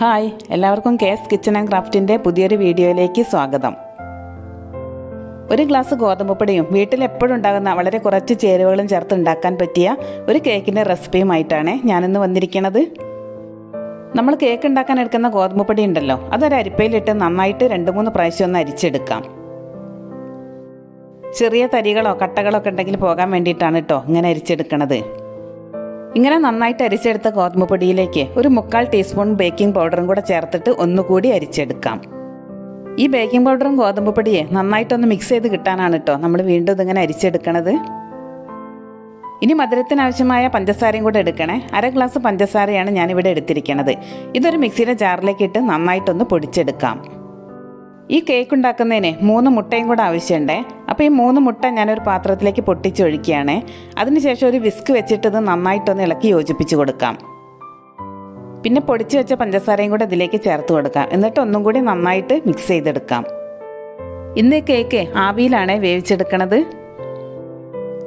Hi എല്ലാവർക്കും case kitchen and ക്രാഫ്റ്റിന്റെ പുതിയൊരു വീഡിയോയിലേക്ക് സ്വാഗതം. ഒരു ഗ്ലാസ് ഗോതമ്പ് പൊടിയും വീട്ടിൽ എപ്പോഴും ഉണ്ടാകുന്ന വളരെ കുറച്ച് ചേരുവകളും ചേർത്ത് ഉണ്ടാക്കാൻ പറ്റിയ ഒരു കേക്കിന്റെ റെസിപ്പിയുമായിട്ടാണ് ഞാനിന്ന് വന്നിരിക്കുന്നത്. നമ്മൾ കേക്ക് ഉണ്ടാക്കാൻ എടുക്കുന്ന ഗോതമ്പ് പൊടി ഉണ്ടല്ലോ അതൊരു അരിപ്പയിലിട്ട് നന്നായിട്ട് രണ്ട് മൂന്ന് പ്രാവശ്യം ഒന്ന് അരിച്ചെടുക്കാം. ചെറിയ തരികളോ കട്ടകളോ ഒക്കെ ഉണ്ടെങ്കിൽ പോകാൻ വേണ്ടിയിട്ടാണ് കേട്ടോ ഇങ്ങനെ അരിച്ചെടുക്കണത്. ഇങ്ങനെ നന്നായിട്ട് അരിച്ചെടുത്ത ഗോതമ്പ് പൊടിയിലേക്ക് ഒരു മുക്കാൽ ടീസ്പൂൺ ബേക്കിംഗ് പൗഡറും കൂടെ ചേർത്തിട്ട് ഒന്നുകൂടി അരിച്ചെടുക്കാം. ഈ ബേക്കിംഗ് പൗഡറും ഗോതമ്പ് പൊടിയെ നന്നായിട്ടൊന്ന് മിക്സ് ചെയ്ത് കിട്ടാനാണ് കേട്ടോ നമ്മൾ വീണ്ടും ഇതിങ്ങനെ അരിച്ചെടുക്കണത്. ഇനി മധുരത്തിന് ആവശ്യമായ പഞ്ചസാരയും കൂടെ എടുക്കണേ. അര ഗ്ലാസ് പഞ്ചസാരയാണ് ഞാനിവിടെ എടുത്തിരിക്കുന്നത് ഇതൊരു മിക്സിയുടെ ജാറിലേക്ക് ഇട്ട് നന്നായിട്ടൊന്ന് പൊടിച്ചെടുക്കാം. ഈ കേക്ക് ഉണ്ടാക്കുന്നതിന് മൂന്ന് മുട്ടയും കൂടെ ആവശ്യമുണ്ടേ. അപ്പോൾ ഈ മൂന്ന് മുട്ട ഞാനൊരു പാത്രത്തിലേക്ക് പൊട്ടിച്ചൊഴിക്കുകയാണ്. അതിനുശേഷം ഒരു വിസ്ക് വെച്ചിട്ട് നന്നായിട്ടൊന്ന് ഇളക്കി യോജിപ്പിച്ച് കൊടുക്കാം. പിന്നെ പൊടിച്ച് വെച്ച പഞ്ചസാരയും കൂടെ ഇതിലേക്ക് ചേർത്ത് കൊടുക്കാം. എന്നിട്ട് ഒന്നും കൂടി നന്നായിട്ട് മിക്സ് ചെയ്തെടുക്കാം. ഇന്ന് കേക്ക് ആവിയിലാണ് വേവിച്ചെടുക്കണത്.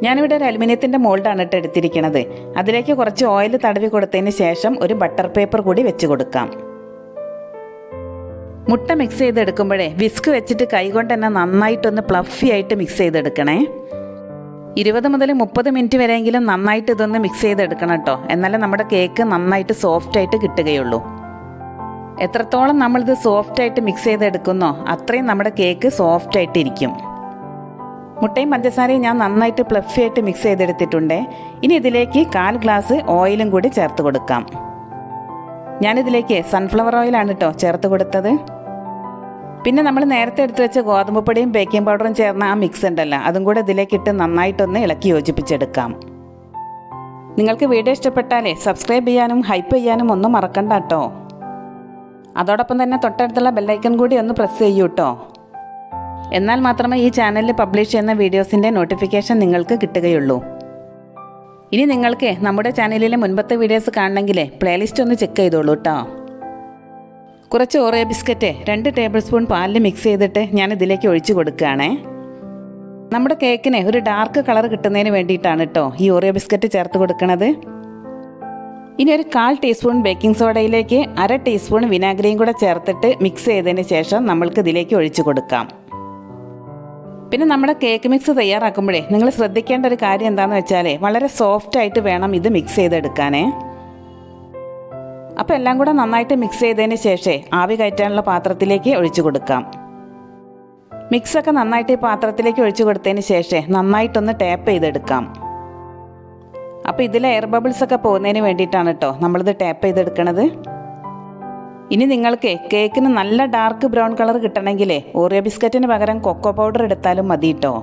ഞാനിവിടെ ഒരു അലുമിനിയത്തിന്റെ മോൾഡാണ് ഇട്ട് എടുത്തിരിക്കുന്നത് അതിലേക്ക് കുറച്ച് ഓയിൽ തടവി കൊടുത്തതിന് ശേഷം ഒരു ബട്ടർ പേപ്പർ കൂടി വെച്ച് കൊടുക്കാം. മുട്ട മിക്സ് ചെയ്തെടുക്കുമ്പോഴേ വിസ്ക് വെച്ചിട്ട് കൈകൊണ്ട് തന്നെ നന്നായിട്ടൊന്ന് പ്ലഫി ആയിട്ട് മിക്സ് ചെയ്തെടുക്കണേ. ഇരുപത് മുതൽ മുപ്പത് മിനിറ്റ് വരെയെങ്കിലും നന്നായിട്ട് ഇതൊന്ന് മിക്സ് ചെയ്തെടുക്കണം കേട്ടോ. എന്നാലേ നമ്മുടെ കേക്ക് നന്നായിട്ട് സോഫ്റ്റ് ആയിട്ട് കിട്ടുകയുള്ളൂ. എത്രത്തോളം നമ്മളിത് സോഫ്റ്റ് ആയിട്ട് മിക്സ് ചെയ്തെടുക്കുന്നോ അത്രയും നമ്മുടെ കേക്ക് സോഫ്റ്റ് ആയിട്ട് ഇരിക്കും. മുട്ടയും പഞ്ചസാരയും ഞാൻ നന്നായിട്ട് പ്ലഫി ആയിട്ട് മിക്സ് ചെയ്തെടുത്തിട്ടുണ്ട്. ഇനി ഇതിലേക്ക് കാൽ ഗ്ലാസ് ഓയിലും കൂടി ചേർത്ത് കൊടുക്കാം. ഞാനിതിലേക്ക് സൺഫ്ലവർ ഓയിലാണ് കേട്ടോ ചേർത്ത് കൊടുത്തത്. പിന്നെ നമ്മൾ നേരത്തെ എടുത്തു വെച്ച ഗോതമ്പ് പൊടിയും ബേക്കിംഗ് പൗഡറും ചേർന്ന ആ മിക്സ് ഉണ്ടല്ലോ. അതും കൂടെ ഇതിലേക്കിട്ട് നന്നായിട്ടൊന്ന് ഇളക്കി യോജിപ്പിച്ചെടുക്കാം. നിങ്ങൾക്ക് വീഡിയോ ഇഷ്ടപ്പെട്ടാലേ സബ്സ്ക്രൈബ് ചെയ്യാനും ഹൈപ്പ് ചെയ്യാനും ഒന്നും മറക്കണ്ട കേട്ടോ അതോടൊപ്പം തന്നെ തൊട്ടടുത്തുള്ള ബെല്ലൈക്കൺ കൂടി ഒന്ന് പ്രസ് ചെയ്യൂ കേട്ടോ എന്നാൽ മാത്രമേ ഈ ചാനലിൽ പബ്ലിഷ് ചെയ്യുന്ന വീഡിയോസിന്റെ നോട്ടിഫിക്കേഷൻ നിങ്ങൾക്ക് കിട്ടുകയുള്ളൂ. ഇനി നിങ്ങൾക്ക് നമ്മുടെ ചാനലിലെ മുൻപത്തെ വീഡിയോസ് കാണണമെങ്കിൽ പ്ലേലിസ്റ്റ് ഒന്ന് ചെക്ക് ചെയ്തോളൂ കേട്ടോ കുറച്ച് ഓറിയോ ബിസ്ക്കറ്റ് രണ്ട് ടേബിൾ സ്പൂൺ പാലിൽ മിക്സ് ചെയ്തിട്ട് ഞാൻ ഇതിലേക്ക് ഒഴിച്ചു കൊടുക്കുകയാണേ. നമ്മുടെ കേക്കിന് ഒരു ഡാർക്ക് കളർ കിട്ടുന്നതിന് വേണ്ടിയിട്ടാണ് കേട്ടോ ഈ ഓറിയോ ബിസ്ക്കറ്റ് ചേർത്ത് കൊടുക്കുന്നത് ഇനി ഒരു കാൽ ടീസ്പൂൺ ബേക്കിംഗ് സോഡയിലേക്ക് അര ടീസ്പൂൺ വിനാഗിരിയും കൂടെ ചേർത്തിട്ട് മിക്സ് ചെയ്തതിന് ശേഷം നമ്മൾക്ക് ഇതിലേക്ക് ഒഴിച്ചു കൊടുക്കാം. പിന്നെ നമ്മുടെ കേക്ക് മിക്സ് തയ്യാറാക്കുമ്പോഴേ നിങ്ങൾ ശ്രദ്ധിക്കേണ്ട ഒരു കാര്യം എന്താണെന്ന് വെച്ചാൽ വളരെ സോഫ്റ്റ് ആയിട്ട് വേണം ഇത് മിക്സ് ചെയ്തെടുക്കാനേ. അപ്പോൾ എല്ലാം കൂടെ നന്നായിട്ട് മിക്സ് ചെയ്തതിന് ശേഷമേ ആവി കയറ്റാനുള്ള പാത്രത്തിലേക്ക് ഒഴിച്ചു കൊടുക്കാം. മിക്സൊക്കെ നന്നായിട്ട് ഈ പാത്രത്തിലേക്ക് ഒഴിച്ചു കൊടുത്തതിന് ശേഷം നന്നായിട്ടൊന്ന് ടാപ്പ് ചെയ്തെടുക്കാം. അപ്പോൾ ഇതിലെ എയർ ബബിൾസ് ഒക്കെ പോകുന്നതിന് വേണ്ടിയിട്ടാണ് കേട്ടോ നമ്മളിത് ടാപ്പ് ചെയ്തെടുക്കണത്. ഇനി നിങ്ങൾക്ക് കേക്കിന് നല്ല ഡാർക്ക് ബ്രൗൺ കളർ കിട്ടണമെങ്കിലേ ഓറിയോ ബിസ്ക്കറ്റിന് പകരം കൊക്കോ പൗഡർ എടുത്താലും മതി കേട്ടോ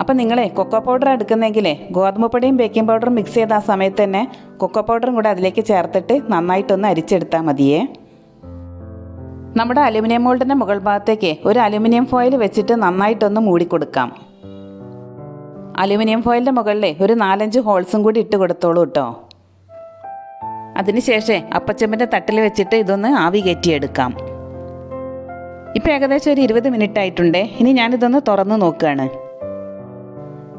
അപ്പം നിങ്ങളെ കൊക്കോ പൗഡർ എടുക്കുന്നെങ്കിലേ ഗോതമ്പ് പൊടിയും ബേക്കിംഗ് പൗഡറും മിക്സ് ചെയ്ത ആ സമയത്ത് തന്നെ കൊക്കോ പൗഡറും കൂടെ അതിലേക്ക് ചേർത്തിട്ട് നന്നായിട്ടൊന്ന് അരിച്ചെടുത്താൽ മതിയേ. നമ്മുടെ അലുമിനിയം മോൾഡിന്റെ മുകൾ ഭാഗത്തേക്ക് ഒരു അലുമിനിയം ഫോയിൽ വെച്ചിട്ട് നന്നായിട്ടൊന്ന് മൂടിക്കൊടുക്കാം. അലുമിനിയം ഫോയിലിന്റെ മുകളിൽ ഒരു നാലഞ്ച് ഹോൾസും കൂടി ഇട്ട് കൊടുത്തോളൂ കേട്ടോ അതിനുശേഷം അപ്പച്ചമ്പിന്റെ തട്ടിൽ വെച്ചിട്ട് ഇതൊന്ന് ആവി കയറ്റിയെടുക്കാം. ഇപ്പം ഏകദേശം ഒരു ഇരുപത് മിനിറ്റ് ആയിട്ടുണ്ട്. ഇനി ഞാനിതൊന്ന് തുറന്ന് നോക്കുകയാണ്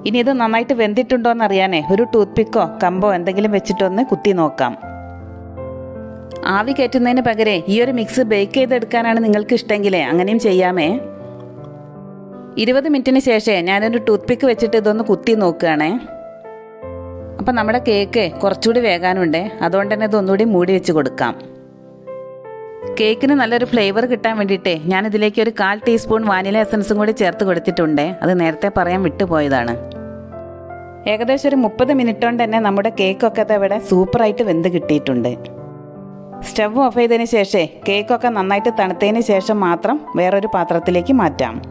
ഇനി ഇത് നന്നായിട്ട് വെന്തിട്ടുണ്ടോ എന്ന് അറിയാനേ ഒരു ടൂത്ത് പിക്കോ കമ്പോ എന്തെങ്കിലും വെച്ചിട്ടൊന്ന് കുത്തി നോക്കാം. ആവി കയറ്റുന്നതിന് പകരം ഈ ഒരു മിക്സ് ബേക്ക് ചെയ്തെടുക്കാനാണ് നിങ്ങൾക്ക് ഇഷ്ടമെങ്കിലേ അങ്ങനെയും ചെയ്യാമേ. ഇരുപത് മിനിറ്റിന് ശേഷം ഞാനൊരു ടൂത്ത് പിക്ക് വെച്ചിട്ട് ഇതൊന്ന് കുത്തി നോക്കുകയാണേ. അപ്പം നമ്മുടെ കേക്ക് കുറച്ചുകൂടി വേകാനുണ്ട്. അതുകൊണ്ട് തന്നെ ഇതൊന്നുകൂടി മൂടി വെച്ച് കൊടുക്കാം. കേക്കിന് നല്ലൊരു ഫ്ലേവർ കിട്ടാൻ വേണ്ടിയിട്ട് ഞാൻ ഇതിലേക്ക് ഒരു കാൽ ടീസ്പൂൺ വാനില എസൻസും കൂടി ചേർത്ത് കൊടുത്തിട്ടുണ്ട്. അത് നേരത്തെ പറയാൻ വിട്ടുപോയതാണ്. ഏകദേശം ഒരു മുപ്പത് മിനിറ്റ് കൊണ്ട് തന്നെ നമ്മുടെ കേക്കൊക്കെ ഇവിടെ സൂപ്പറായിട്ട് വെന്ത് കിട്ടിയിട്ടുണ്ട്. സ്റ്റവ് ഓഫ് ചെയ്തതിന് ശേഷം കേക്കൊക്കെ നന്നായിട്ട് തണുത്തതിന് ശേഷം മാത്രം വേറൊരു പാത്രത്തിലേക്ക് മാറ്റാം.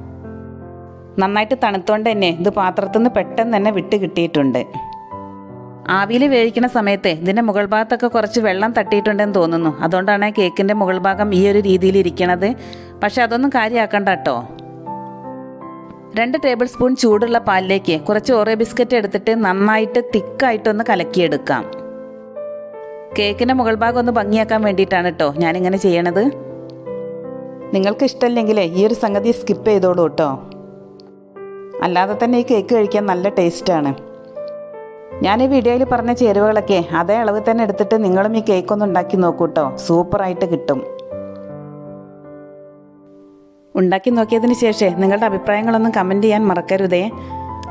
നന്നായിട്ട് തണുത്തോണ്ട് തന്നെ ഇത് പാത്രത്തിൽ നിന്ന് പെട്ടെന്ന് തന്നെ വിട്ട് കിട്ടിയിട്ടുണ്ട്. ആവിയിൽ വേവിക്കുന്ന സമയത്ത് ഇതിന്റെ മുകൾ ഭാഗത്തൊക്കെ കുറച്ച് വെള്ളം തട്ടിയിട്ടുണ്ടെന്ന് തോന്നുന്നു. അതുകൊണ്ടാണ് കേക്കിന്റെ മുകൾ ഭാഗം ഈ ഒരു രീതിയിൽ ഇരിക്കണത്. പക്ഷെ അതൊന്നും കാര്യമാക്കണ്ട കേട്ടോ. രണ്ട് ടേബിൾ സ്പൂൺ ചൂടുള്ള പാലിലേക്ക് കുറച്ച് ഓറിയോ ബിസ്ക്കറ്റ് എടുത്തിട്ട് നന്നായിട്ട് തിക്കായിട്ടൊന്ന് കലക്കിയെടുക്കാം. കേക്കിന്റെ മുകൾ ഭാഗം ഒന്ന് ഭംഗിയാക്കാൻ വേണ്ടിയിട്ടാണ് കേട്ടോ ഞാനിങ്ങനെ ചെയ്യണത്. നിങ്ങൾക്ക് ഇഷ്ടമില്ലെങ്കിൽ ഈ ഒരു സംഗതി സ്കിപ്പ് ചെയ്തോളൂ കേട്ടോ അല്ലാതെ തന്നെ ഈ കേക്ക് കഴിക്കാൻ നല്ല ടേസ്റ്റാണ് ഞാൻ ഈ വീഡിയോയിൽ പറഞ്ഞ ചേരുവകളൊക്കെ അതേ അളവ് തന്നെ എടുത്തിട്ട് നിങ്ങളും ഈ കേക്ക് ഒന്ന് ഉണ്ടാക്കി നോക്കൂ കേട്ടോ സൂപ്പറായിട്ട് കിട്ടും. ഉണ്ടാക്കി നോക്കിയതിന് ശേഷം നിങ്ങളുടെ അഭിപ്രായങ്ങളൊന്നും കമന്റ് ചെയ്യാൻ മറക്കരുതേ.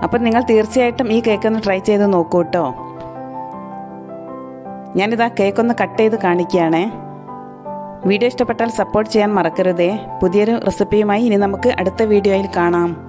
അപ്പം നിങ്ങൾ തീർച്ചയായിട്ടും ഈ കേക്ക് ഒന്ന് ട്രൈ ചെയ്ത് നോക്കൂ കേട്ടോ ഞാനിതാ കേക്ക് ഒന്ന് കട്ട് ചെയ്ത് കാണിക്കുകയാണേ. വീഡിയോ ഇഷ്ടപ്പെട്ടാൽ സപ്പോർട്ട് ചെയ്യാൻ മറക്കരുതേ. പുതിയൊരു റെസിപ്പിയുമായി ഇനി നമുക്ക് അടുത്ത വീഡിയോയിൽ കാണാം.